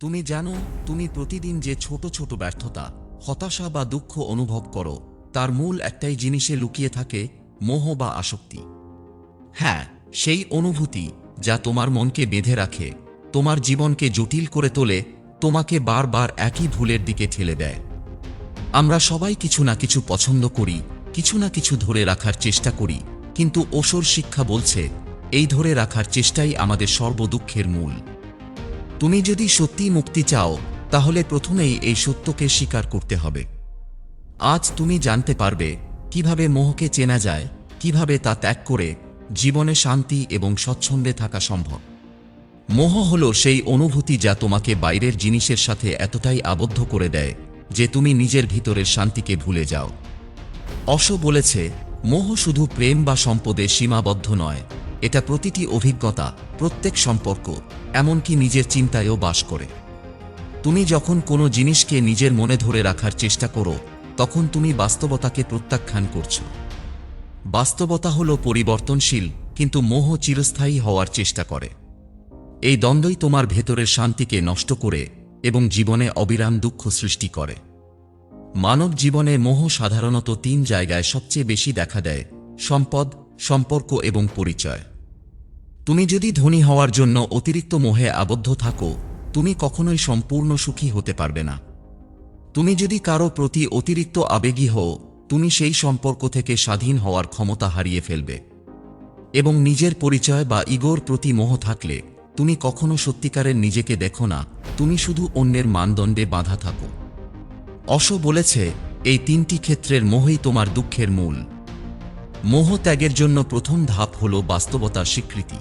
তুমি জানো, তুমি প্রতিদিন যে ছোট ছোট ব্যর্থতা, হতাশা বা দুঃখ অনুভব করো, তার মূল একটাই জিনিসে লুকিয়ে থাকে মোহ বা আসক্তি। হ্যাঁ সেই অনুভূতি যা তোমার মনকে বেঁধে রাখে, তোমার জীবনকে জটিল করে তোলে, তোমাকে বারবার একই ভুলের দিকে ঠেলে দেয়। আমরা সবাই কিছু না কিছু পছন্দ করি, কিছু না কিছু ধরে রাখার চেষ্টা করি, কিন্তু ওসর শিক্ষা বলছে, এই ধরে রাখার চেষ্টাই আমাদের সর্বদুঃখের মূল। তুমি যদি সত্যি মুক্তি চাও, তাহলে প্রথমেই এই সত্যকে স্বীকার করতে হবে। আজ তুমি জানতে পারবে কীভাবে মোহকে চেনা যায়, কীভাবে তা ত্যাগ করে জীবনে শান্তি এবং স্বচ্ছন্দে থাকা সম্ভব। মোহ হল সেই অনুভূতি যা তোমাকে বাইরের জিনিসের সাথে এতটাই আবদ্ধ করে দেয় যে তুমি নিজের ভিতরের শান্তিকে ভুলে যাও। অশ বলেছে, মোহ শুধু প্রেম বা সম্পদে সীমাবদ্ধ নয়, এটা প্রতিটি অভিজ্ঞতা, প্রত্যেক সম্পর্ক। এমনকি নিজের চিন্তায়ও বাস করে। তুমি যখন কোনো জিনিসকে নিজের মনে ধরে রাখার চেষ্টা করো, তখন তুমি বাস্তবতাকে প্রত্যাখ্যান করছ। বাস্তবতা হল পরিবর্তনশীল, কিন্তু মোহ চিরস্থায়ী হওয়ার চেষ্টা করে। এই দ্বন্দ্বই তোমার ভেতরের শান্তিকে নষ্ট করে এবং জীবনে অবিরাম দুঃখ সৃষ্টি করে। মানব জীবনে মোহ সাধারণত তিন জায়গায় সবচেয়ে বেশি দেখা দেয়, সম্পদ, সম্পর্ক এবং পরিচয়। তুমি যদি ধনী হওয়ার জন্য অতিরিক্ত মোহে আবদ্ধ থাকো, তুমি কখনোই সম্পূর্ণ সুখী হতে পারবে না। তুমি যদি কারও প্রতি অতিরিক্ত আবেগী হও, তুমি সেই সম্পর্ক থেকে স্বাধীন হওয়ার ক্ষমতা হারিয়ে ফেলবে। এবং নিজের পরিচয় বা ইগোর প্রতি মোহ থাকলে, তুমি কখনো সত্যিকারের নিজেকে দেখো না, তুমি শুধু অন্যের মানদণ্ডে বাঁধা থাকো। অশ বলেছে, এই তিনটি ক্ষেত্রের মোহই তোমার দুঃখের মূল। মোহ ত্যাগের জন্য প্রথম ধাপ হল বাস্তবতার স্বীকৃতি।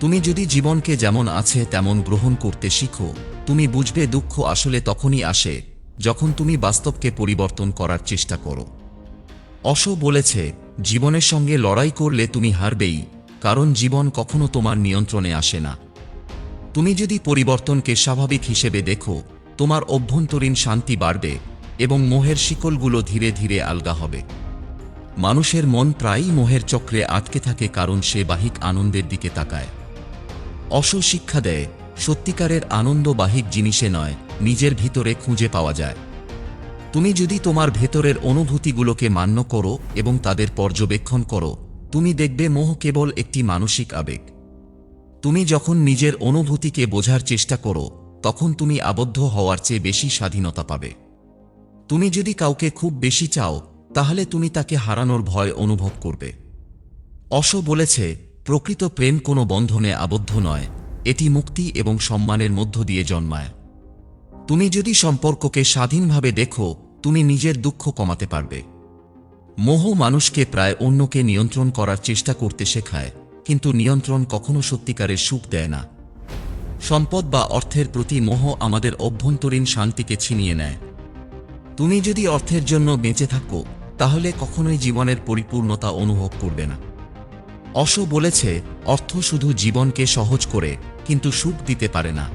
তুমি যদি জীবনকে যেমন আছে তেমন গ্রহণ করতে শিখো, তুমি বুঝবে দুঃখ আসলে তখনই আসে, যখন তুমি বাস্তবকে পরিবর্তন করার চেষ্টা করো। অশো বলেছে, জীবনের সঙ্গে লড়াই করলে তুমি হারবেই, কারণ জীবন কখনো তোমার নিয়ন্ত্রণে আসে না। তুমি যদি পরিবর্তনকে স্বাভাবিক হিসেবে দেখো, তোমার অভ্যন্তরীণ শান্তি বাড়বে এবং মোহের শিকলগুলো ধীরে ধীরে আলগা হবে। মানুষের মন প্রায়ই মোহের চক্রে আটকে থাকে কারণ সে বাহিক আনন্দের দিকে তাকায়। অস শিক্ষা দেয়, সত্যিকারের আনন্দবাহিক জিনিসে নয়, নিজের ভিতরে খুঁজে পাওয়া যায়। তুমি যদি তোমার ভেতরের অনুভূতিগুলোকে মান্য করো এবং তাদের পর্যবেক্ষণ করো, তুমি দেখবে মোহ কেবল একটি মানসিক আবেগ। তুমি যখন নিজের অনুভূতিকে বোঝার চেষ্টা করো, তখন তুমি আবদ্ধ হওয়ার চেয়ে বেশি স্বাধীনতা পাবে। তুমি যদি কাউকে খুব বেশি চাও, তাহলে তুমি তাকে হারানোর ভয় অনুভব করবে। অশো বলেছে প্রকৃত প্রেম কোনো বন্ধনে আবদ্ধ নয়, এটি মুক্তি এবং সম্মানের মধ্য দিয়ে জন্মায়। তুমি যদি সম্পর্ককে স্বাধীনভাবে দেখো, তুমি নিজের দুঃখ কমাতে পারবে। মোহ মানুষকে প্রায় অন্যকে নিয়ন্ত্রণ করার চেষ্টা করতে শেখায়, কিন্তু নিয়ন্ত্রণ কখনো সত্যিকারের সুখ দেয় না। সম্পদ বা অর্থের প্রতি মোহ আমাদের অভ্যন্তরীণ শান্তিকে ছিনিয়ে নেয়। তুমি যদি অর্থের জন্য বেঁচে থাকো, তাহলে কখনোই জীবনের পরিপূর্ণতা অনুভব করবে না। অশ বলেছে, অর্থ শুধু জীবনকে সহজ করে, কিন্তু সুখ দিতে পারে না।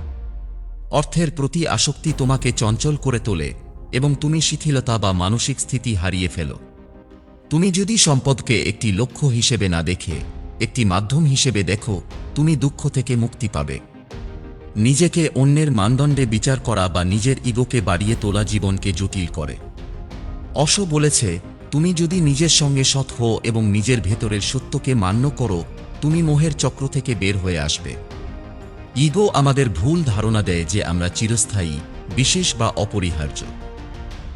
অর্থের প্রতি আসক্তি তোমাকে চঞ্চল করে তোলে, এবং তুমি শিথিলতা বা মানসিক স্থিতি হারিয়ে ফেলো। তুমি যদি সম্পদকে একটি লক্ষ্য হিসেবে না দেখে, একটি মাধ্যম হিসেবে দেখো, তুমি দুঃখ থেকে মুক্তি পাবে। নিজেকে অন্যের মানদণ্ডে বিচার করা বা নিজের ইগোকে বাড়িয়ে তোলা জীবনকে জটিল করে। অশো বলেছে তুমি যদি নিজের সঙ্গে সৎ হও এবং নিজের ভেতরের সত্যকে মান্য করো, তুমি মোহের চক্র থেকে বের হয়ে আসবে। ইগো আমাদের ভুল ধারণা দেয় যে আমরা চিরস্থায়ী, বিশেষ বা অপরিহার্য।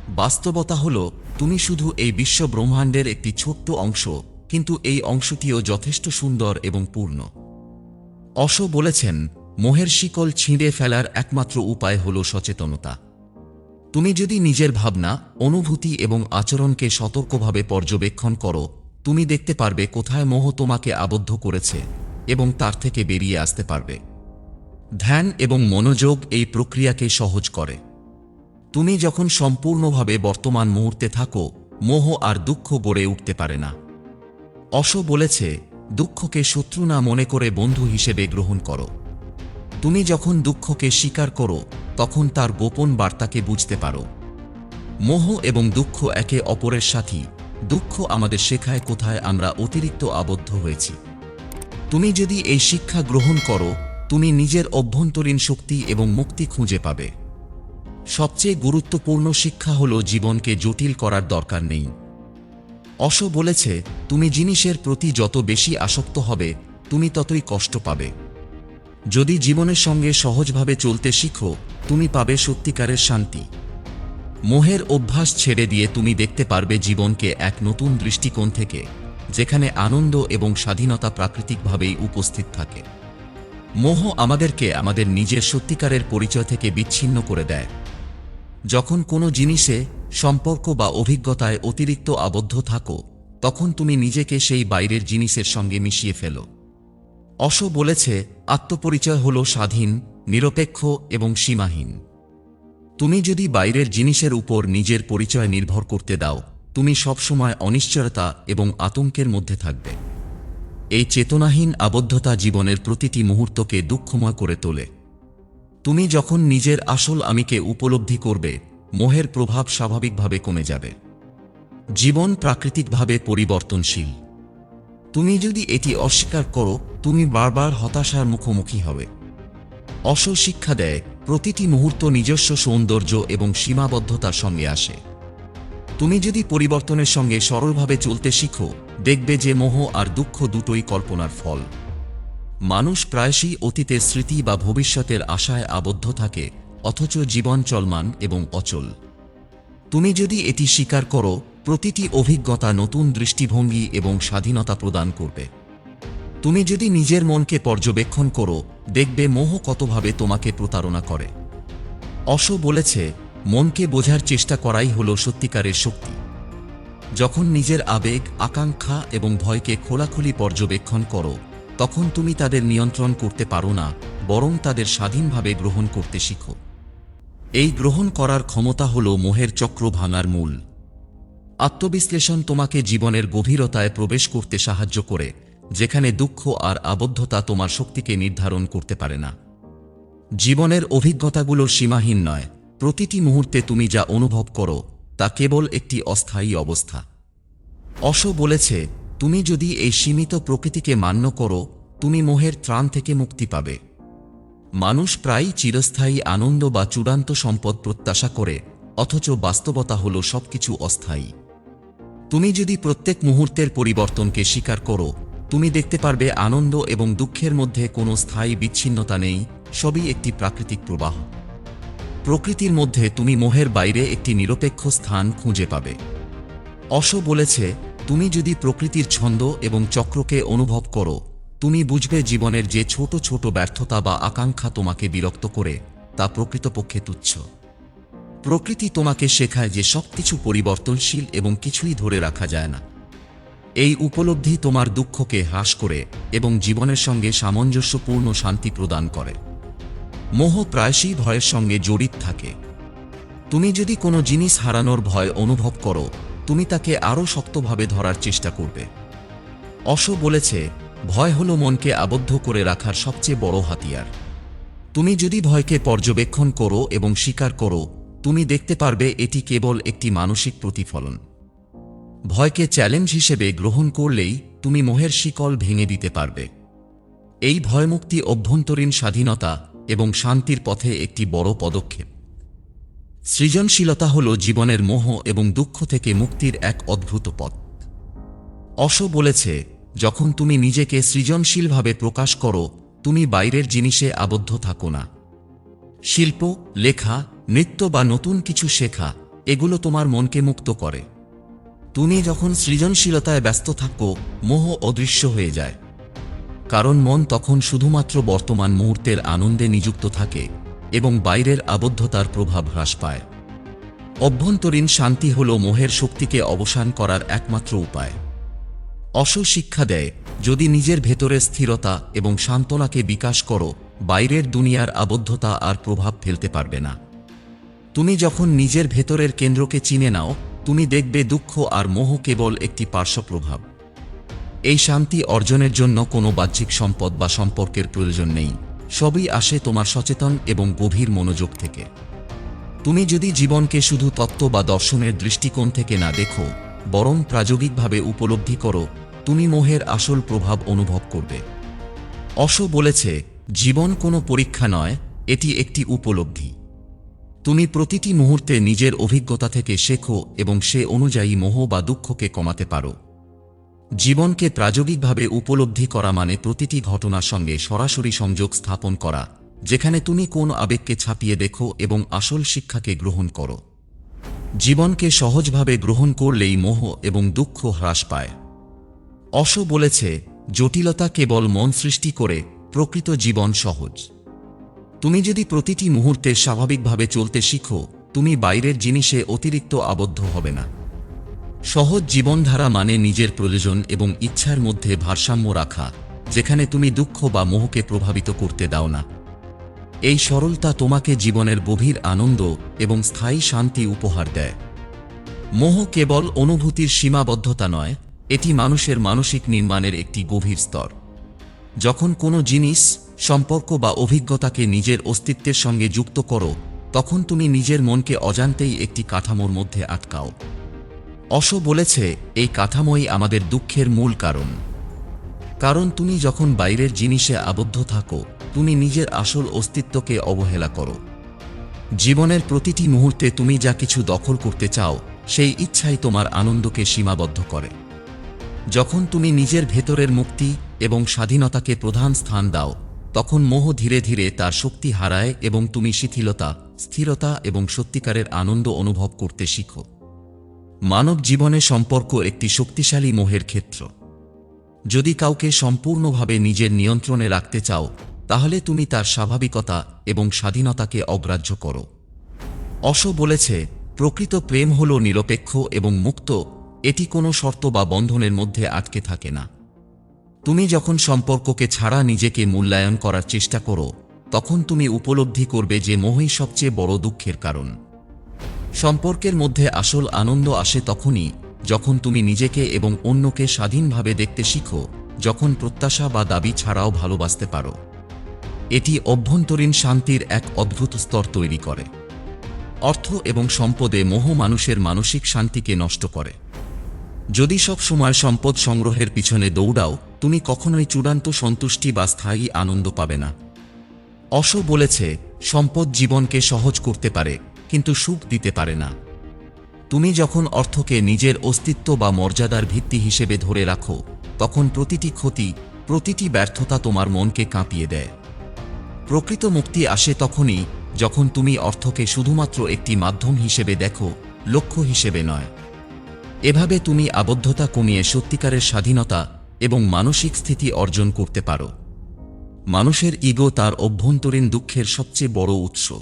বাস্তবতা হল, তুমি শুধু এই বিশ্ব ব্রহ্মাণ্ডের একটি ছোট্ট অংশ, কিন্তু এই অংশটিও যথেষ্ট সুন্দর এবং পূর্ণ। অশো বলেছেন, মোহের শিকল ছিঁড়ে ফেলার একমাত্র উপায় হল সচেতনতা। তুমি যদি নিজের ভাবনা, অনুভূতি এবং আচরণকে সতর্কভাবে পর্যবেক্ষণ করো, তুমি দেখতে পারবে কোথায় মোহ তোমাকে আবদ্ধ করেছে এবং তার থেকে বেরিয়ে আসতে পারবে। ধ্যান এবং মনোযোগ এই প্রক্রিয়াকে সহজ করে। তুমি যখন সম্পূর্ণভাবে বর্তমান মুহূর্তে থাকো, মোহ আর দুঃখ গড়ে উঠতে পারে না। অশ বলেছে, দুঃখকে শত্রু না মনে করে বন্ধু হিসেবে গ্রহণ করো। তুমি যখন দুঃখকে স্বীকার করো, তখন তার গোপন বার্তাকে বুঝতে পারো। মোহ এবং দুঃখ একে অপরের সাথী। দুঃখ আমাদের শেখায় কোথায় আমরা অতিরিক্ত আবদ্ধ হয়েছি। তুমি যদি এই শিক্ষা গ্রহণ করো, তুমি নিজের অভ্যন্তরীণ শক্তি এবং মুক্তি খুঁজে পাবে। সবচেয়ে গুরুত্বপূর্ণ শিক্ষা হল জীবনকে জটিল করার দরকার নেই। অশ বলেছে, তুমি জিনিসের প্রতি যত বেশি আসক্ত হবে, তুমি ততই কষ্ট পাবে। যদি জীবনের সঙ্গে সহজভাবে চলতে শিখো, তুমি পাবে সত্যিকারের শান্তি। মোহের অভ্যাস ছেড়ে দিয়ে তুমি দেখতে পারবে জীবনকে এক নতুন দৃষ্টিকোণ থেকে, যেখানে আনন্দ এবং স্বাধীনতা প্রাকৃতিকভাবেই উপস্থিত থাকে। মোহ আমাদেরকে আমাদের নিজের সত্যিকারের পরিচয় থেকে বিচ্ছিন্ন করে দেয়। যখন কোনো জিনিসে সম্পর্ক বা অভিজ্ঞতায় অতিরিক্ত আবদ্ধ থাকো, তখন তুমি নিজেকে সেই বাইরের জিনিসের সঙ্গে মিশিয়ে ফেলো। অশো বলেছে আত্মপরিচয় হল স্বাধীন, নিরপেক্ষ এবং সীমাহীন। তুমি যদি বাইরের জিনিসের উপর নিজের পরিচয় নির্ভর করতে দাও, তুমি সবসময় অনিশ্চয়তা এবং আতঙ্কের মধ্যে থাকবে। এই চেতনাহীন আবদ্ধতা জীবনের প্রতিটি মুহূর্তকে দুঃখময় করে তোলে। তুমি যখন নিজের আসল আমিকে উপলব্ধি করবে, মোহের প্রভাব স্বাভাবিকভাবে কমে যাবে। জীবন প্রাকৃতিকভাবে পরিবর্তনশীল। তুমি যদি এটি অস্বীকার করো, তুমি বারবার হতাশার মুখোমুখি হবে। অস শিক্ষা দেয়, প্রতিটি মুহূর্ত নিজস্ব সৌন্দর্য এবং সীমাবদ্ধতার সঙ্গে আসে। তুমি যদি পরিবর্তনের সঙ্গে সরলভাবে চলতে শিখো, দেখবে যে মোহ আর দুঃখ দুটোই কল্পনার ফল। মানুষ প্রায়শই অতীতের স্মৃতি বা ভবিষ্যতের আশায় আবদ্ধ থাকে, অথচ জীবন চলমান এবং অচল। তুমি যদি এটি স্বীকার করো প্রতিটি অভিজ্ঞতা নতুন দৃষ্টিভঙ্গি এবং স্বাধীনতা প্রদান করবে। তুমি যদি নিজের মনকে পর্যবেক্ষণ করো, দেখবে মোহ কতভাবে তোমাকে প্রতারণা করে। অশ বলেছে, মনকে বোঝার চেষ্টা করাই হল সত্যিকারের শক্তি। যখন নিজের আবেগ, আকাঙ্ক্ষা এবং ভয়কে খোলাখুলি পর্যবেক্ষণ করো, তখন তুমি তাদের নিয়ন্ত্রণ করতে পারো না, বরং তাদের স্বাধীনভাবে গ্রহণ করতে শিখো। এই গ্রহণ করার ক্ষমতা হল মোহের চক্র ভাঙার মূল। আত্মবিশ্লেষণ তোমাকে জীবনের গভীরতায় প্রবেশ করতে সাহায্য করে, যেখানে দুঃখ আর আবদ্ধতা তোমার শক্তিকে নির্ধারণ করতে পারে না। জীবনের অভিজ্ঞতাগুলো সীমাহীন নয়। প্রতিটি মুহূর্তে তুমি যা অনুভব করো, তা কেবল একটি অস্থায়ী অবস্থা। অশ বলেছে, তুমি যদি এই সীমিত প্রকৃতিকে মান্য করো, তুমি মোহের ত্রাণ থেকে মুক্তি পাবে। মানুষ প্রায়ই চিরস্থায়ী আনন্দ বা চূড়ান্ত সম্পদ প্রত্যাশা করে, অথচ বাস্তবতা হল সবকিছু অস্থায়ী। তুমি যদি প্রত্যেক মুহূর্তের পরিবর্তনকে স্বীকার করো, তুমি দেখতে পারবে আনন্দ এবং দুঃখের মধ্যে কোনো স্থায়ী বিচ্ছিন্নতা নেই, সবই একটি প্রাকৃতিক প্রবাহ। প্রকৃতির মধ্যে তুমি মোহের বাইরে একটি নিরপেক্ষ স্থান খুঁজে পাবে। অশ বলেছে, তুমি যদি প্রকৃতির ছন্দ এবং চক্রকে অনুভব করো, তুমি বুঝবে জীবনের যে ছোট ছোট ব্যর্থতা বা আকাঙ্ক্ষা তোমাকে বিরক্ত করে, তা প্রকৃতপক্ষে তুচ্ছ। প্রকৃতি তোমাকে শেখায় যে সবকিছু পরিবর্তনশীল এবং কিছুই ধরে রাখা যায় না। এই উপলব্ধি তোমার দুঃখকে হ্রাস করে এবং জীবনের সঙ্গে সামঞ্জস্যপূর্ণ শান্তি প্রদান করে। মোহ প্রায়শই ভয়ের সঙ্গে জড়িত থাকে। তুমি যদি কোনো জিনিস হারানোর ভয় অনুভব করো, তুমি তাকে আরও শক্তভাবে ধরার চেষ্টা করবে। অশো বলেছে, ভয় হল মনকে আবদ্ধ করে রাখার সবচেয়ে বড় হাতিয়ার। তুমি যদি ভয়কে পর্যবেক্ষণ করো এবং স্বীকার করো তুমি দেখতে পারবে এটি কেবল একটি মানসিক প্রতিফলন। ভয়কে চ্যালেঞ্জ হিসেবে গ্রহণ করলেই তুমি মোহের শিকল ভেঙে দিতে পারবে। এই ভয়মুক্তি অভ্যন্তরীণ স্বাধীনতা এবং শান্তির পথে একটি বড় পদক্ষেপ। সৃজনশীলতা হল জীবনের মোহ এবং দুঃখ থেকে মুক্তির এক অদ্ভুত পথ। অশ বলেছে, যখন তুমি নিজেকে সৃজনশীলভাবে প্রকাশ করো, তুমি বাইরের জিনিসে আবদ্ধ থাকো না। শিল্প, লেখা, নৃত্য বা নতুন কিছু শেখা, এগুলো তোমার মনকে মুক্ত করে। তুমি যখন সৃজনশীলতায় ব্যস্ত থাকো, মোহ অদৃশ্য হয়ে যায়। কারণ মন তখন শুধুমাত্র বর্তমান মুহূর্তের আনন্দে নিযুক্ত থাকে এবং বাইরের আবদ্ধতার প্রভাব হ্রাস পায়। অভ্যন্তরীণ শান্তি হল মোহের শক্তিকে অবসান করার একমাত্র উপায়। অস শিক্ষা দেয়, যদি নিজের ভেতরে স্থিরতা এবং সান্ত্বনাকে বিকাশ করো বাইরের দুনিয়ার আবদ্ধতা আর প্রভাব ফেলতে পারবে না। তুমি যখন নিজের ভেতরের কেন্দ্রকে চিনে নাও, তুমি দেখবে দুঃখ আর মোহ কেবল একটি পার্শ্বপ্রভাব এই শান্তি অর্জনের জন্য কোনো বাহ্যিক সম্পদ বা সম্পর্কের প্রয়োজন নেই। সবই আসে তোমার সচেতন এবং গভীর মনোযোগ থেকে। তুমি যদি জীবনকে শুধু তত্ত্ব বা দর্শনের দৃষ্টিকোণ থেকে না দেখো, বরং প্রাযোগিকভাবে উপলব্ধি করো, তুমি মোহের আসল প্রভাব অনুভব করবে। অশো বলেছে জীবন কোনো পরীক্ষা নয়, এটি একটি উপলব্ধি। তুমি প্রতিটি মুহূর্তে নিজের অভিজ্ঞতা থেকে শেখো এবং সে অনুযায়ী মোহ বা দুঃখকে কমাতে পারো। জীবনকে প্রাযোগিকভাবে উপলব্ধি করা মানে প্রতিটি ঘটনার সঙ্গে সরাসরি সংযোগ স্থাপন করা, যেখানে তুমি কোন আবেগকে ছাপিয়ে দেখো এবং আসল শিক্ষাকে গ্রহণ করো। জীবনকে সহজভাবে গ্রহণ করলেই মোহ এবং দুঃখ হ্রাস পায়। অশো বলেছে, জটিলতা কেবল মন সৃষ্টি করে প্রকৃত জীবন সহজ। তুমি যদি প্রতিটি মুহূর্তে স্বাভাবিকভাবে চলতে শিখো, তুমি বাইরের জিনিসে অতিরিক্ত আবদ্ধ হবে না। সহজ জীবনধারা মানে নিজের প্রয়োজন এবং ইচ্ছার মধ্যে ভারসাম্য রাখা, যেখানে তুমি দুঃখ বা মোহকে প্রভাবিত করতে দাও না। এই সরলতা তোমাকে জীবনের গভীর আনন্দ এবং স্থায়ী শান্তি উপহার দেয়। মোহ কেবল অনুভূতির সীমাবদ্ধতা নয়, এটি মানুষের মানসিক নির্মাণের একটি গভীর স্তর। যখন কোনো জিনিস, সম্পর্ক বা অভিজ্ঞতাকে নিজের অস্তিত্বের সঙ্গে যুক্ত করো, তখন তুমি নিজের মনকে অজান্তেই একটি কাঠামোর মধ্যে আটকাও। অশ বলেছে, এই কাঠামোই আমাদের দুঃখের মূল কারণ। কারণ তুমি যখন বাইরের জিনিসে আবদ্ধ থাকো, তুমি নিজের আসল অস্তিত্বকে অবহেলা করো। জীবনের প্রতিটি মুহূর্তে তুমি যা কিছু দখল করতে চাও, সেই ইচ্ছাই তোমার আনন্দকে সীমাবদ্ধ করে। যখন তুমি নিজের ভেতরের মুক্তি এবং স্বাধীনতাকে প্রধান স্থান দাও, তখন মোহ ধীরে ধীরে তার শক্তি হারায় এবং তুমি শিথিলতা, স্থিরতা এবং সত্যিকারের আনন্দ অনুভব করতে শিখো। মানব জীবনে সম্পর্ক একটি শক্তিশালী মোহের ক্ষেত্র। যদি কাউকে সম্পূর্ণভাবে নিজের নিয়ন্ত্রণে রাখতে চাও, তাহলে তুমি তার স্বাভাবিকতা এবং স্বাধীনতাকে অগ্রাহ্য করো। অশো বলেছে, প্রকৃত প্রেম হল নিরপেক্ষ এবং মুক্ত এটি কোনো শর্ত বা বন্ধনের মধ্যে আটকে থাকে না। তুমি যখন সম্পর্ককে ছাড়া নিজেকে মূল্যায়ন করার চেষ্টা করো, তখন তুমি উপলব্ধি করবে যে মোহই সবচেয়ে বড় দুঃখের কারণ। সম্পর্কের মধ্যে আসল আনন্দ আসে তখনই যখন তুমি নিজেকে এবং অন্যকে স্বাধীনভাবে দেখতে শিখো, যখন প্রত্যাশা বা দাবি ছাড়াও ভালোবাসতে পারো। এটি অভ্যন্তরীণ শান্তির এক অদ্ভুত স্তর তৈরি করে। অর্থ এবং সম্পদে মোহ মানুষের মানসিক শান্তিকে নষ্ট করে। যদি সব সময় সম্পদ সংগ্রহের পিছনে দৌড়াও, তুমি কখনোই চূড়ান্ত সন্তুষ্টি বা স্থায়ী আনন্দ পাবে না। অশ বলেছে, সম্পদ জীবনকে সহজ করতে পারে, কিন্তু সুখ দিতে পারে না। তুমি যখন অর্থকে নিজের অস্তিত্ব বা মর্যাদার ভিত্তি হিসেবে ধরে রাখো, তখন প্রতিটি ক্ষতি, প্রতিটি ব্যর্থতা তোমার মনকে কাঁপিয়ে দেয়। প্রকৃত মুক্তি আসে তখনই যখন তুমি অর্থকে শুধুমাত্র একটি মাধ্যম হিসেবে দেখো, লক্ষ্য হিসেবে নয়। এভাবে তুমি আবদ্ধতা কমিয়ে সত্যিকারের স্বাধীনতা এবং মানসিক স্থিতি অর্জন করতে পারো। মানুষের ইগো তার অভ্যন্তরীণ দুঃখের সবচেয়ে বড় উৎস।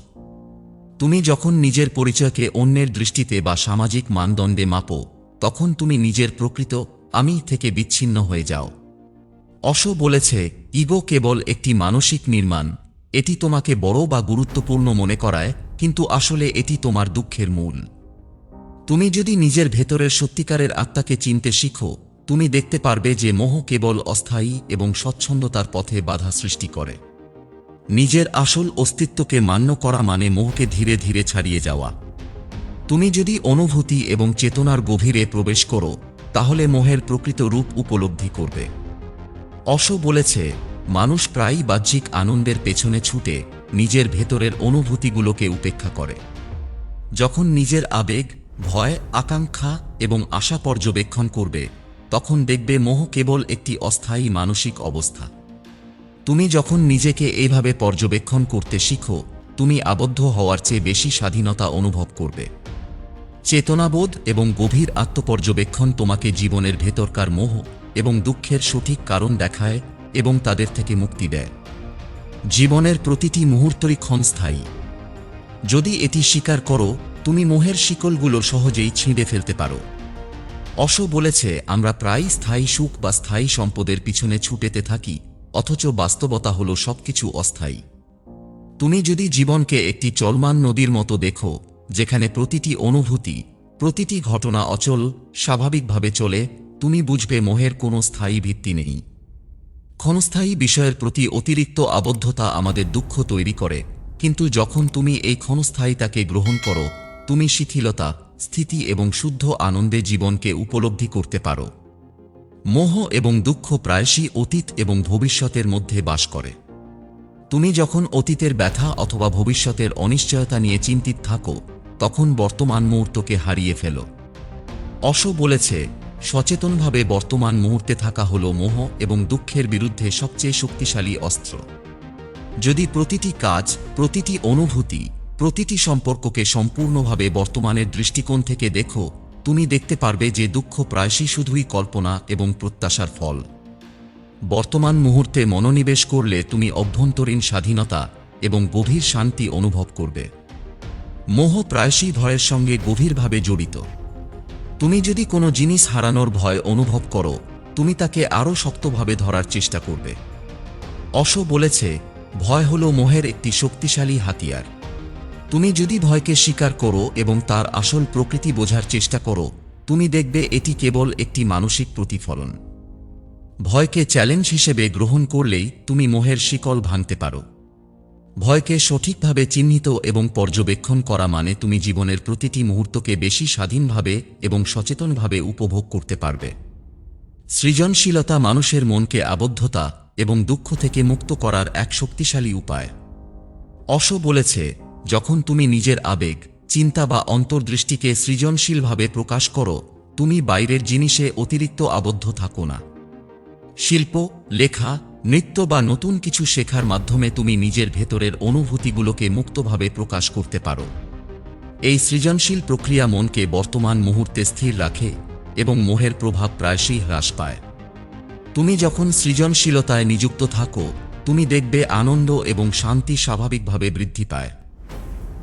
তুমি যখন নিজের পরিচয়কে অন্যের দৃষ্টিতে বা সামাজিক মানদণ্ডে মাপো, তখন তুমি নিজের প্রকৃত আমি থেকে বিচ্ছিন্ন হয়ে যাও। অশ বলেছে, ইগো কেবল একটি মানসিক নির্মাণ। এটি তোমাকে বড় বা গুরুত্বপূর্ণ মনে করায়, কিন্তু আসলে এটি তোমার দুঃখের মূল। তুমি যদি নিজের ভেতরের সত্যিকারের আত্মাকে চিনতে শিখো, তুমি দেখতে পারবে যে মোহ কেবল অস্থায়ী এবং স্বচ্ছন্দতার পথে বাধা সৃষ্টি করে। নিজের আসল অস্তিত্বকে মান্য করা মানে মোহকে ধীরে ধীরে ছাড়িয়ে যাওয়া। তুমি যদি অনুভূতি এবং চেতনার গভীরে প্রবেশ করো, তাহলে মোহের প্রকৃত রূপ উপলব্ধি করবে। অশ বলেছে, মানুষ প্রায়ই বাহ্যিক আনন্দের পেছনে ছুটে নিজের ভেতরের অনুভূতিগুলোকে উপেক্ষা করে। যখন নিজের আবেগ ভয়, আকাঙ্ক্ষা এবং আশা পর্যবেক্ষণ করবে, তখন দেখবে মোহ কেবল একটি অস্থায়ী মানসিক অবস্থা। তুমি যখন নিজেকে এইভাবে পর্যবেক্ষণ করতে শিখো, তুমি আবদ্ধ হওয়ার চেয়ে বেশি স্বাধীনতা অনুভব করবে। চেতনাবোধ এবং গভীর আত্মপর্যবেক্ষণ তোমাকে জীবনের ভেতরকার মোহ এবং দুঃখের সঠিক কারণ দেখায় এবং তাদের থেকে মুক্তি দেয়। জীবনের প্রতিটি মুহূর্তই ক্ষণস্থায়ী যদি এটি স্বীকার করো তুমি মোহের শিকলগুলো সহজেই ছিঁড়ে ফেলতে পারো। অশ বলেছে, আমরা প্রায় স্থায়ী সুখ বা স্থায়ী সম্পদের পিছনে ছুটেতে থাকি, অথচ বাস্তবতা হল সবকিছু অস্থায়ী। তুমি যদি জীবনকে একটি চলমান নদীর মতো দেখো, যেখানে প্রতিটি অনুভূতি, প্রতিটি ঘটনা অচল, স্বাভাবিকভাবে চলে, তুমি বুঝবে মোহের কোনো স্থায়ী ভিত্তি নেই। ক্ষণস্থায়ী বিষয়ের প্রতি অতিরিক্ত আবদ্ধতা আমাদের দুঃখ তৈরি করে, কিন্তু যখন তুমি এই ক্ষণস্থায়ীতাকে গ্রহণ করো তুমি শিথিলতা, স্থিতি এবং শুদ্ধ আনন্দে জীবনকে উপলব্ধি করতে পারো। মোহ এবং দুঃখ প্রায়শই অতীত এবং ভবিষ্যতের মধ্যে বাস করে। তুমি যখন অতীতের ব্যথা অথবা ভবিষ্যতের অনিশ্চয়তা নিয়ে চিন্তিত থাকো, তখন বর্তমান মুহূর্তকে হারিয়ে ফেলো। অশো বলেছে, সচেতনভাবে বর্তমান মুহূর্তে থাকা হল মোহ এবং দুঃখের বিরুদ্ধে সবচেয়ে শক্তিশালী অস্ত্র। যদি প্রতিটি কাজ, প্রতিটি অনুভূতি প্রতিটি সম্পর্ককে সম্পূর্ণভাবে বর্তমানের দৃষ্টিকোণ থেকে দেখো, তুমি দেখতে পারবে যে দুঃখ প্রায়শই শুধুই কল্পনা এবং প্রত্যাশার ফল। বর্তমান মুহূর্তে মনোনিবেশ করলে তুমি অভ্যন্তরীণ স্বাধীনতা এবং গভীর শান্তি অনুভব করবে। মোহ প্রায়শই ভয়ের সঙ্গে গভীরভাবে জড়িত। তুমি যদি কোনো জিনিস হারানোর ভয় অনুভব করো, তুমি তাকে আরও শক্তভাবে ধরার চেষ্টা করবে। অশো বলেছে, ভয় হল মোহের একটি শক্তিশালী হাতিয়ার। তুমি যদি ভয়কে স্বীকার করো এবং তার আসল প্রকৃতি বোঝার চেষ্টা করো, তুমি দেখবে এটি কেবল একটি মানসিক প্রতিফলন। ভয়কে চ্যালেঞ্জ হিসেবে গ্রহণ করলেই তুমি মোহের শিকল ভাঙতে পারো। ভয়কে সঠিকভাবে চিহ্নিত এবং পর্যবেক্ষণ করা মানে তুমি জীবনের প্রতিটি মুহূর্তকে বেশি স্বাধীনভাবে এবং সচেতনভাবে উপভোগ করতে পারবে। সৃজনশীলতা মানুষের মনকে আবদ্ধতা এবং দুঃখ থেকে মুক্ত করার এক শক্তিশালী উপায়। অশো বলেছে যখন তুমি নিজের আবেগ, চিন্তা বা অন্তর্দৃষ্টিকে সৃজনশীলভাবে প্রকাশ করো, তুমি বাইরের জিনিসে অতিরিক্ত আবদ্ধ থাকো না। শিল্প, লেখা, নৃত্য বা নতুন কিছু শেখার মাধ্যমে তুমি নিজের ভেতরের অনুভূতিগুলোকে মুক্তভাবে প্রকাশ করতে পারো। এই সৃজনশীল প্রক্রিয়া মনকে বর্তমান মুহূর্তে স্থির রাখে এবং মোহের প্রভাব প্রায়শই হ্রাস পায়। তুমি যখন সৃজনশীলতায় নিযুক্ত থাকো, তুমি দেখবে আনন্দ এবং শান্তি স্বাভাবিকভাবে বৃদ্ধি পায়।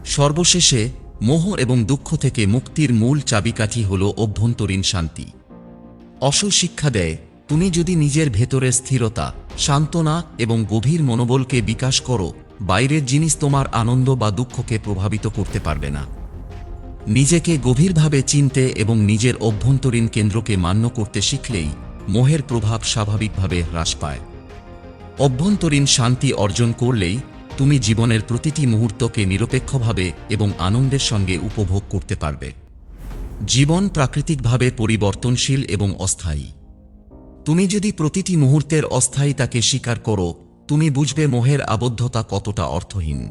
সর্বশেষে মোহ এবং দুঃখ থেকে মুক্তির মূল চাবিকাঠি হল অভ্যন্তরীণ শান্তি। অসল শিক্ষা দেয়, তুমি যদি নিজের ভেতরে স্থিরতা, সান্ত্বনা এবং গভীর মনোবলকে বিকাশ করো, বাইরের জিনিস তোমার আনন্দ বা দুঃখকে প্রভাবিত করতে পারবে না। নিজেকে গভীরভাবে চিনতে এবং নিজের অভ্যন্তরীণ কেন্দ্রকে মান্য করতে শিখলেই মোহের প্রভাব স্বাভাবিকভাবে হ্রাস পায়। অভ্যন্তরীণ শান্তি অর্জন করলেই তুমি জীবনের প্রতিটি মুহূর্তকে নিরপেক্ষভাবে এবং আনন্দের সঙ্গে উপভোগ করতে পারবে। জীবন প্রাকৃতিকভাবে পরিবর্তনশীল এবং অস্থায়ী। তুমি যদি প্রতিটি মুহূর্তের অস্থায়িতাকে স্বীকার করো, তুমি বুঝবে মোহের আবদ্ধতা কতটা অর্থহীন।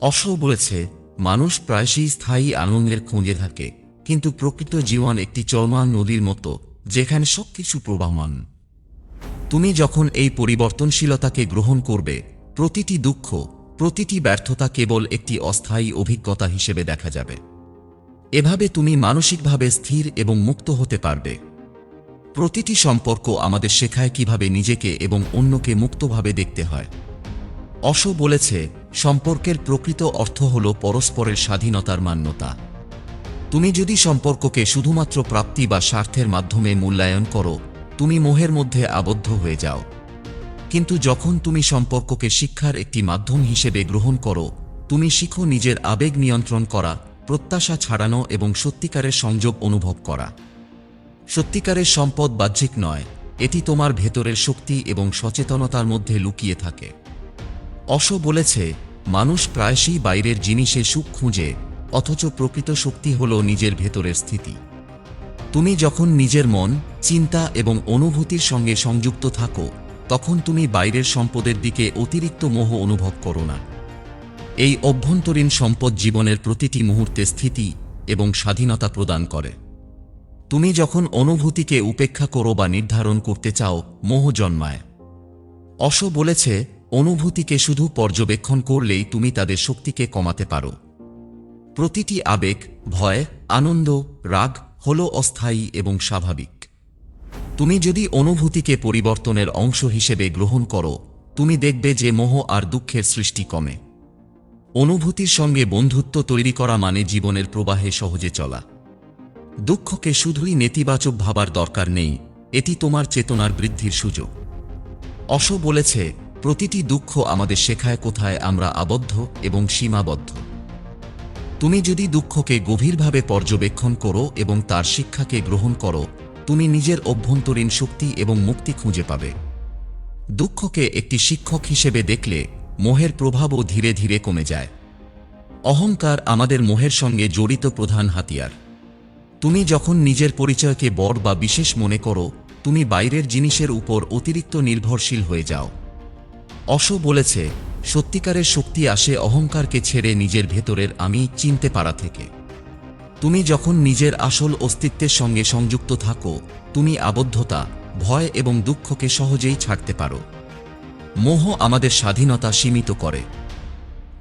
অশ বলেছে, মানুষ প্রায়শই স্থায়ী আনন্দের খুঁজে থাকে, কিন্তু প্রকৃত জীবন একটি চলমান নদীর মতো, যেখানে সবকিছু প্রবাহমান। তুমি যখন এই পরিবর্তনশীলতাকে গ্রহণ করবে প্রতিটি দুঃখ, প্রতিটি ব্যর্থতা কেবল একটি অস্থায়ী অভিজ্ঞতা হিসেবে দেখা যাবে। এভাবে তুমি মানসিকভাবে স্থির এবং মুক্ত হতে পারবে। প্রতিটি সম্পর্ক আমাদের শেখায় কীভাবে নিজেকে এবং অন্যকে মুক্তভাবে দেখতে হয়। অশো বলেছে, সম্পর্কের প্রকৃত অর্থ হল পরস্পরের স্বাধীনতার মান্যতা। তুমি যদি সম্পর্ককে শুধুমাত্র প্রাপ্তি বা স্বার্থের মাধ্যমে মূল্যায়ন করো, তুমি মোহের মধ্যে আবদ্ধ হয়ে যাও। কিন্তু যখন তুমি সম্পর্ককে শিক্ষার একটি মাধ্যম হিসেবে গ্রহণ করো, তুমি শিখো নিজের আবেগ নিয়ন্ত্রণ করা, প্রত্যাশা ছাড়ানো এবং সত্যিকারের সংযোগ অনুভব করা। সত্যিকারের সম্পদ বাহ্যিক নয়, এটি তোমার ভেতরের শক্তি এবং সচেতনতার মধ্যে লুকিয়ে থাকে। অশ বলেছে, মানুষ প্রায়শই বাইরের জিনিসে সুখ খুঁজে, অথচ প্রকৃত শক্তি হল নিজের ভেতরের স্থিতি। তুমি যখন নিজের মন, চিন্তা এবং অনুভূতির সঙ্গে সংযুক্ত থাকো তখন তুমি বাইরের সম্পদের দিকে অতিরিক্ত মোহ অনুভব করো না। এই অভ্যন্তরীণ সম্পদ জীবনের প্রতিটি মুহূর্তে স্থিতি এবং স্বাধীনতা প্রদান করে। তুমি যখন অনুভূতিকে উপেক্ষা করো বা নির্ধারণ করতে চাও, মোহ জন্মায়। অশ বলেছে, অনুভূতিকে শুধু পর্যবেক্ষণ করলেই তুমি তাদের শক্তিকে কমাতে পারো। প্রতিটি আবেগ, ভয়, আনন্দ, রাগ হল অস্থায়ী এবং স্বাভাবিক। তুমি যদি অনুভূতিকে পরিবর্তনের অংশ হিসেবে গ্রহণ করো, তুমি দেখবে যে মোহ আর দুঃখের সৃষ্টি কমে। অনুভূতির সঙ্গে বন্ধুত্ব তৈরি করা মানে জীবনের প্রবাহে সহজে চলা। দুঃখকে শুধুই নেতিবাচক ভাবার দরকার নেই, এটি তোমার চেতনার বৃদ্ধির সুযোগ। অশ বলেছে, প্রতিটি দুঃখ আমাদের শেখায় কোথায় আমরা আবদ্ধ এবং সীমাবদ্ধ। তুমি যদি দুঃখকে গভীরভাবে পর্যবেক্ষণ করো এবং তার শিক্ষাকে গ্রহণ করো তুমি নিজের অভ্যন্তরীণ শক্তি এবং মুক্তি খুঁজে পাবে। দুঃখকে একটি শিক্ষক হিসেবে দেখলে মোহের প্রভাবও ধীরে ধীরে কমে যায়। অহংকার আমাদের মোহের সঙ্গে জড়িত প্রধান হাতিয়ার। তুমি যখন নিজের পরিচয়কে বড় বা বিশেষ মনে করো, তুমি বাইরের জিনিসের উপর অতিরিক্ত নির্ভরশীল হয়ে যাও। অশ বলেছে, সত্যিকারের শক্তি আসে অহংকারকে ছেড়ে নিজের ভেতরের আমি চিনতে পারা থেকে। তুমি যখন নিজের আসল অস্তিত্বের সঙ্গে সংযুক্ত থাকো, তুমি আবদ্ধতা, ভয় এবং দুঃখকে সহজেই ছাড়তে পারো। মোহ আমাদের স্বাধীনতা সীমিত করে।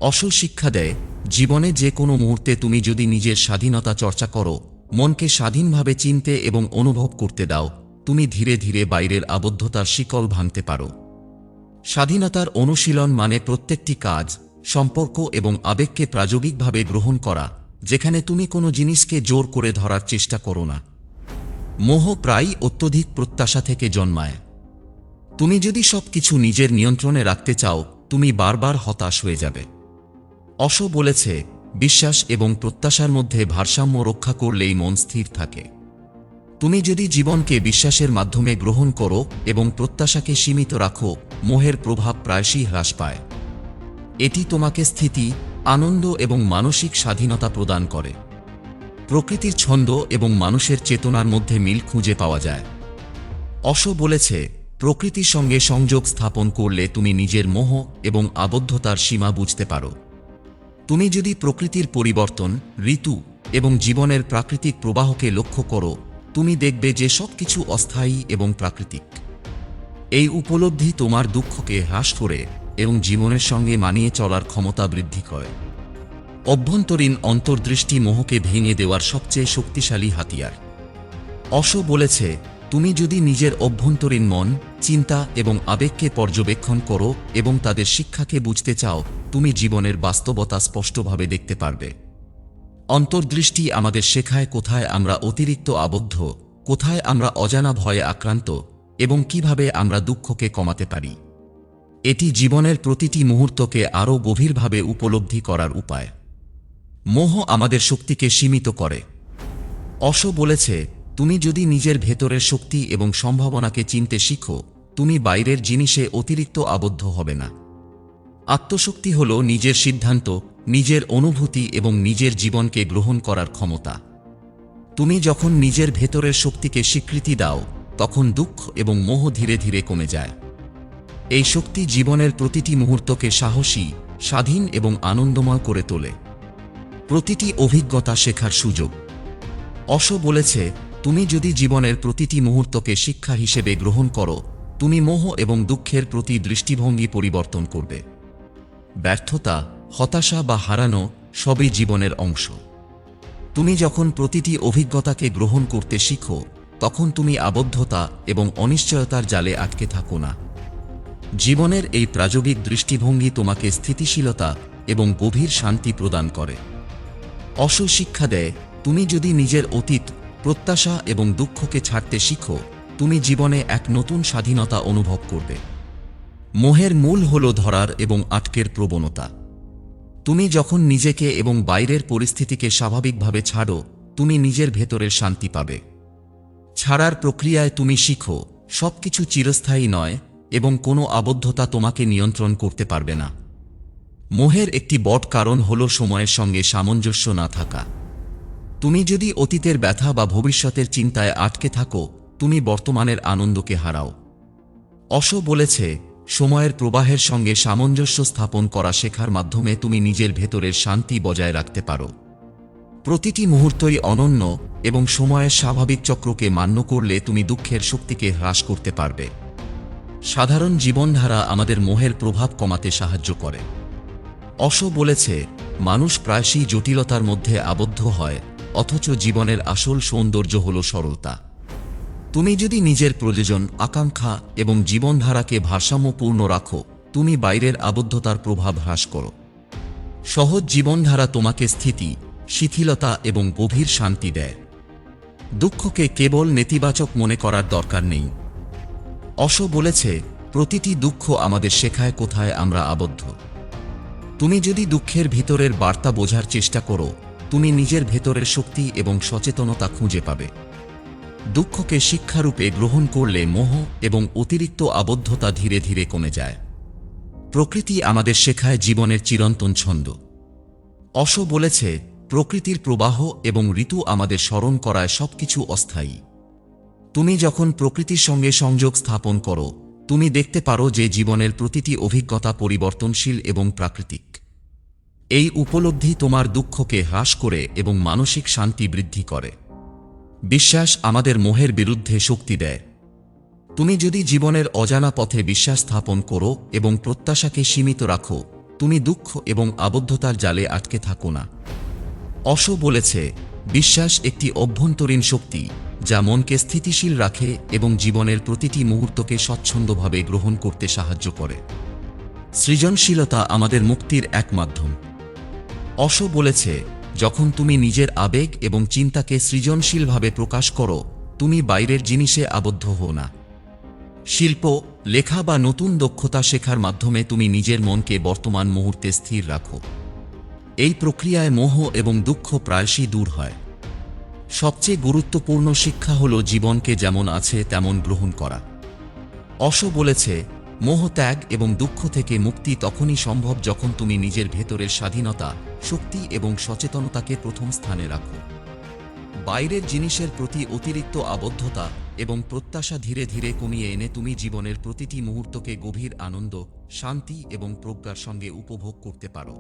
অসল শিক্ষা দেয়, জীবনে যে কোনো মুহূর্তে তুমি যদি নিজের স্বাধীনতা চর্চা করো, মনকে স্বাধীনভাবে চিনতে এবং অনুভব করতে দাও, তুমি ধীরে ধীরে বাইরের আবদ্ধতার শিকল ভাঙতে পারো। স্বাধীনতার অনুশীলন মানে প্রত্যেকটি কাজ, সম্পর্ক এবং আবেগকে প্রাযোগিকভাবে গ্রহণ করা। যেখানে তুমি কোনো জিনিসকে জোর করে ধরার চেষ্টা করো না। মোহ প্রায়ই অত্যধিক প্রত্যাশা থেকে জন্মায়। তুমি যদি সবকিছু নিজের নিয়ন্ত্রণে রাখতে চাও, তুমি বারবার হতাশ হয়ে যাবে। অশ বলেছে, বিশ্বাস এবং প্রত্যাশার মধ্যে ভারসাম্য রক্ষা করলেই মন স্থির থাকে। তুমি যদি জীবনকে বিশ্বাসের মাধ্যমে গ্রহণ করো এবং প্রত্যাশাকে সীমিত রাখো, মোহের প্রভাব প্রায়শই হ্রাস পায়। এটি তোমাকে স্থিতি আনন্দ এবং মানসিক স্বাধীনতা প্রদান করে। প্রকৃতির ছন্দ এবং মানুষের চেতনার মধ্যে মিল খুঁজে পাওয়া যায়। অশ বলেছে, প্রকৃতির সঙ্গে সংযোগ স্থাপন করলে তুমি নিজের মোহ এবং আবদ্ধতার সীমা বুঝতে পারো। তুমি যদি প্রকৃতির পরিবর্তন, ঋতু এবং জীবনের প্রাকৃতিক প্রবাহকে লক্ষ্য করো, তুমি দেখবে যে সব কিছু অস্থায়ী এবং প্রাকৃতিক। এই উপলব্ধি তোমার দুঃখকে হ্রাস করে এবং জীবনের সঙ্গে মানিয়ে চলার ক্ষমতা বৃদ্ধি করে। অভ্যন্তরীণ অন্তর্দৃষ্টি মোহকে ভেঙে দেওয়ার সবচেয়ে শক্তিশালী হাতিয়ার। অশো বলেছে, তুমি যদি নিজের অভ্যন্তরীণ মন, চিন্তা এবং আবেগকে পর্যবেক্ষণ করো এবং তাদের শিক্ষাকে বুঝতে চাও, তুমি জীবনের বাস্তবতা স্পষ্টভাবে দেখতে পারবে। অন্তর্দৃষ্টি আমাদের শেখায় কোথায় আমরা অতিরিক্ত আবদ্ধ, কোথায় আমরা অজানা ভয়ে আক্রান্ত এবং কীভাবে আমরা দুঃখকে কমাতে পারি। এটি জীবনের প্রতিটি মুহূর্তকে আরও গভীরভাবে উপলব্ধি করার উপায়। মোহ আমাদের শক্তিকে সীমিত করে। অশো বলেছে, তুমি যদি নিজের ভেতরের শক্তি এবং সম্ভাবনাকে চিনতে শিখো, তুমি বাইরের জিনিসে অতিরিক্ত আবদ্ধ হবে না। আত্মশক্তি হল নিজের সিদ্ধান্ত, নিজের অনুভূতি এবং নিজের জীবনকে গ্রহণ করার ক্ষমতা। তুমি যখন নিজের ভেতরের শক্তিকে স্বীকৃতি দাও, তখন দুঃখ এবং মোহ ধীরে ধীরে কমে যায়। এই শক্তি জীবনের প্রতিটি মুহূর্তকে সাহসী, স্বাধীন এবং আনন্দময় করে তোলে। প্রতিটি অভিজ্ঞতা শেখার সুযোগ। অশ বলেছে, তুমি যদি জীবনের প্রতিটি মুহূর্তকে শিক্ষা হিসেবে গ্রহণ করো, তুমি মোহ এবং দুঃখের প্রতি দৃষ্টিভঙ্গি পরিবর্তন করবে। ব্যর্থতা, হতাশা বা হারানো সবই জীবনের অংশ। তুমি যখন প্রতিটি অভিজ্ঞতাকে গ্রহণ করতে শিখো, তখন তুমি আবদ্ধতা এবং অনিশ্চয়তার জালে আটকে থাকো না। জীবনের এই প্রাযোগিক দৃষ্টিভঙ্গি তোমাকে স্থিতিশীলতা এবং গভীর শান্তি প্রদান করে। অস শিক্ষা দেয়, তুমি যদি নিজের অতীত, প্রত্যাশা এবং দুঃখকে ছাড়তে শিখো, তুমি জীবনে এক নতুন স্বাধীনতা অনুভব করবে। মোহের মূল হল ধরার এবং আটকের প্রবণতা। তুমি যখন নিজেকে এবং বাইরের পরিস্থিতিকে স্বাভাবিকভাবে ছাড়ো, তুমি নিজের ভেতরের শান্তি পাবে। ছাড়ার প্রক্রিয়ায় তুমি শিখো, সবকিছু চিরস্থায়ী নয় এবং কোনো আবদ্ধতা তোমাকে নিয়ন্ত্রণ করতে পারবে না। মোহের একটি বট কারণ হল সময়ের সঙ্গে সামঞ্জস্য না থাকা। তুমি যদি অতীতের ব্যথা বা ভবিষ্যতের চিন্তায় আটকে থাকো, তুমি বর্তমানের আনন্দকে হারাও। অশ বলেছে, সময়ের প্রবাহের সঙ্গে সামঞ্জস্য স্থাপন করা শেখার মাধ্যমে তুমি নিজের ভেতরের শান্তি বজায় রাখতে পারো। প্রতিটি মুহূর্তই অনন্য এবং সময়ের স্বাভাবিক চক্রকে মান্য করলে তুমি দুঃখের শক্তিকে হ্রাস করতে পারবে। সাধারণ জীবনধারা আমাদের মোহের প্রভাব কমাতে সাহায্য করে। অশো বলেছে, মানুষ প্রায়শই জটিলতার মধ্যে আবদ্ধ হয়, অথচ জীবনের আসল সৌন্দর্য হল সরলতা। তুমি যদি নিজের প্রয়োজন, আকাঙ্ক্ষা এবং জীবনধারাকে ভারসাম্যপূর্ণ রাখো, তুমি বাইরের আবদ্ধতার প্রভাব হ্রাস করো। সহজ জীবনধারা তোমাকে স্থিতি, শিথিলতা এবং গভীর শান্তি দেয়। দুঃখকে কেবল নেতিবাচক মনে করার দরকার নেই। অশ বলেছে, প্রতিটি দুঃখ আমাদের শেখায় কোথায় আমরা আবদ্ধ। তুমি যদি দুঃখের ভিতরের বার্তা বোঝার চেষ্টা করো, তুমি নিজের ভেতরের শক্তি এবং সচেতনতা খুঁজে পাবে। দুঃখকে শিক্ষারূপে গ্রহণ করলে মোহ এবং অতিরিক্ত আবদ্ধতা ধীরে ধীরে কমে যায়। প্রকৃতি আমাদের শেখায় জীবনের চিরন্তন ছন্দ। অশ বলেছে, প্রকৃতির প্রবাহ এবং ঋতু আমাদের স্মরণ করায় সবকিছু অস্থায়ী। তুমি যখন প্রকৃতির সঙ্গে সংযোগ স্থাপন করো, তুমি দেখতে পারো যে জীবনের প্রতিটি অভিজ্ঞতা পরিবর্তনশীল এবং প্রাকৃতিক। এই উপলব্ধি তোমার দুঃখকে হ্রাস করে এবং মানসিক শান্তি বৃদ্ধি করে। বিশ্বাস আমাদের মোহের বিরুদ্ধে শক্তি দেয়। তুমি যদি জীবনের অজানা পথে বিশ্বাস স্থাপন করো এবং প্রত্যাশাকে সীমিত রাখো, তুমি দুঃখ এবং আবদ্ধতার জালে আটকে থাকো না। অশো বলেছে বিশ্বাস একটি অভ্যন্তরীণ শক্তি, যা মনকে স্থিতিশীল রাখে এবং জীবনের প্রতিটি মুহূর্তকে স্বচ্ছন্দভাবে গ্রহণ করতে সাহায্য করে। সৃজনশীলতা আমাদের মুক্তির এক মাধ্যম। অশ বলেছে, যখন তুমি নিজের আবেগ এবং চিন্তাকে সৃজনশীলভাবে প্রকাশ করো, তুমি বাইরের জিনিসে আবদ্ধ হও না। শিল্প, লেখা বা নতুন দক্ষতা শেখার মাধ্যমে তুমি নিজের মনকে বর্তমান মুহূর্তে স্থির রাখো। এই প্রক্রিয়ায় মোহ এবং দুঃখ প্রায়শই দূর হয়। সবচেয়ে গুরুত্বপূর্ণ শিক্ষা হল জীবনকে যেমন আছে তেমন গ্রহণ করা। অশো বলেছে, মোহ ত্যাগ এবং দুঃখ থেকে মুক্তি তখনই সম্ভব যখন তুমি নিজের ভেতরের স্বাধীনতা, শক্তি এবং সচেতনতাকে প্রথম স্থানে রাখো। বাইরের জিনিসের প্রতি অতিরিক্ত আবদ্ধতা এবং প্রত্যাশা ধীরে ধীরে কমিয়ে এনে তুমি জীবনের প্রতিটি মুহূর্তকে গভীর আনন্দ, শান্তি এবং প্রজ্ঞার সঙ্গে উপভোগ করতে পারো।